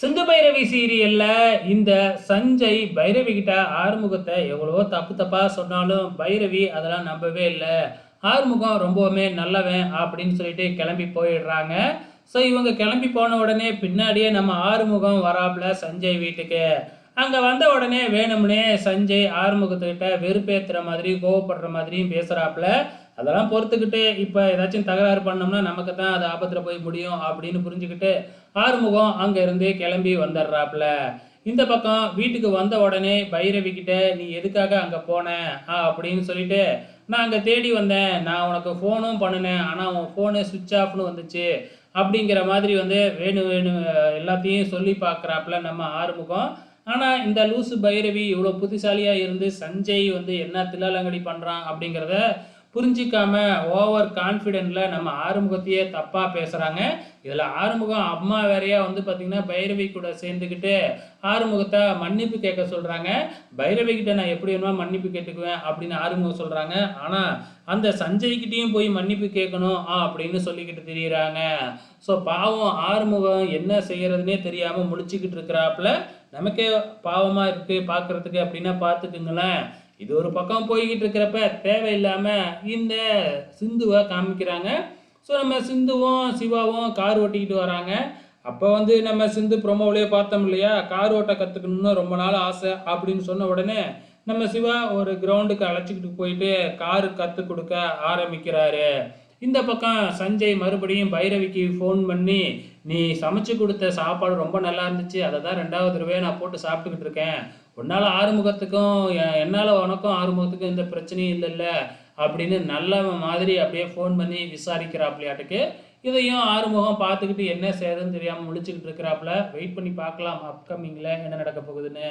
சிந்து பைரவி சீரியல்ல இந்த சஞ்சய் பைரவி கிட்ட ஆறுமுகத்தை எவ்வளவோ தப்பு தப்பா சொன்னாலும் பைரவி அதெல்லாம் நம்பவே இல்லை. ஆறுமுகம் ரொம்பவுமே நல்லவன் அப்படின்னு சொல்லிட்டு கிளம்பி போயிடுறாங்க. ஸோ இவங்க கிளம்பி போன உடனே பின்னாடியே நம்ம ஆறுமுகம் வராப்புல சஞ்சய் வீட்டுக்கு. அங்கே வந்த உடனே வேணும்னே சஞ்சய் ஆறுமுகத்துக்கிட்ட வெறுப்பேற்றுற மாதிரி கோவப்படுற மாதிரியும் பேசுகிறாப்புல அதெல்லாம் பொறுத்துக்கிட்டு இப்போ ஏதாச்சும் தகராறு பண்ணோம்னா நமக்கு தான் அது ஆபத்தில் போய் முடியும் அப்படின்னு புரிஞ்சுக்கிட்டு ஆறுமுகம் அங்கேருந்து கிளம்பி வந்துடுறாப்புல. இந்த பக்கம் வீட்டுக்கு வந்த உடனே பைரவி கிட்ட நீ எதுக்காக அங்கே போன? அப்படின்னு சொல்லிட்டு நான் அங்கே தேடி வந்தேன். நான் உனக்கு ஃபோனும் பண்ணினேன். ஆனால் உன் ஃபோனு சுவிட்ச் ஆஃப்னு வந்துச்சு. அப்படிங்கிற மாதிரி வந்து வேணும் வேணும் எல்லாத்தையும் சொல்லி பார்க்குறாப்புல நம்ம ஆறுமுகம். ஆனால் இந்த லூசு பைரவி இவ்வளோ புத்திசாலியாக இருந்து சஞ்சய் வந்து என்ன தில்லாலங்கடி பண்ணுறான் அப்படிங்கிறத புரிஞ்சிக்காம ஓவர் கான்ஃபிடென்ட்ல நம்ம ஆறுமுகத்தையே தப்பாக பேசுகிறாங்க இதில் ஆறுமுகம் அம்மா வேறையா வந்து பார்த்திங்கன்னா பைரவி கூட சேர்ந்துக்கிட்டு ஆறுமுகத்தை மன்னிப்பு கேட்க சொல்கிறாங்க பைரவி கிட்ட நான் எப்படி வேணுமா மன்னிப்பு கேட்டுக்குவேன் அப்படின்னு ஆறுமுகம் சொல்கிறாங்க ஆனால் அந்த சஞ்சய்கிட்டையும் போய் மன்னிப்பு கேட்கணும் ஆ அப்படின்னு சொல்லிக்கிட்டு தெரியுறாங்க. ஸோ பாவம் ஆறுமுகம் என்ன செய்கிறதுனே தெரியாமல் முடிச்சுக்கிட்டு இருக்கிறாப்புல நமக்கே பாவமாக இருக்குது பார்க்குறதுக்கு அப்படின்னா பார்த்துக்குங்களேன் இது ஒரு பக்கம் போய்கிட்டு இருக்கிறப்ப தேவையில்லாமல் இந்த சிந்துவை காமிக்கிறாங்க. ஸோ நம்ம சிந்துவும் சிவாவும் கார் ஓட்டிக்கிட்டு வராங்க. அப்போ வந்து நம்ம சிந்து ப்ரொமோவிலே பார்த்தோம் இல்லையா? கார் ஓட்ட கற்றுக்கணும்னு ரொம்ப நாள் ஆசை அப்படின்னு சொன்ன உடனே நம்ம சிவா ஒரு கிரவுண்டுக்கு அழைச்சிக்கிட்டு போயிட்டு காரு கற்றுக் கொடுக்க ஆரம்பிக்கிறாரு. இந்த பக்கம் சஞ்சய் மறுபடியும் பைரவிக்கு ஃபோன் பண்ணி நீ சமைச்சு கொடுத்த சாப்பாடு ரொம்ப நல்லா இருந்துச்சு. அதை தான் ரெண்டாவது தடவையாக நான் போட்டு சாப்பிட்டுக்கிட்டு இருக்கேன். உன்னால் ஆறுமுகத்துக்கும் என்னால் உனக்கும் ஆறுமுகத்துக்கும் எந்த பிரச்சனையும் இல்லைல்ல. அப்படின்னு நல்ல மாதிரி அப்படியே ஃபோன் பண்ணி விசாரிக்கிறாப்லையாட்டுக்கு. இதையும் ஆறுமுகம் பார்த்துக்கிட்டு என்ன செய்யறதுன்னு தெரியாமல் முழிச்சுக்கிட்டு இருக்கிறாப்புல வெயிட் பண்ணி பார்க்கலாம் அப்கமிங்கில் என்ன நடக்க போகுதுன்னு.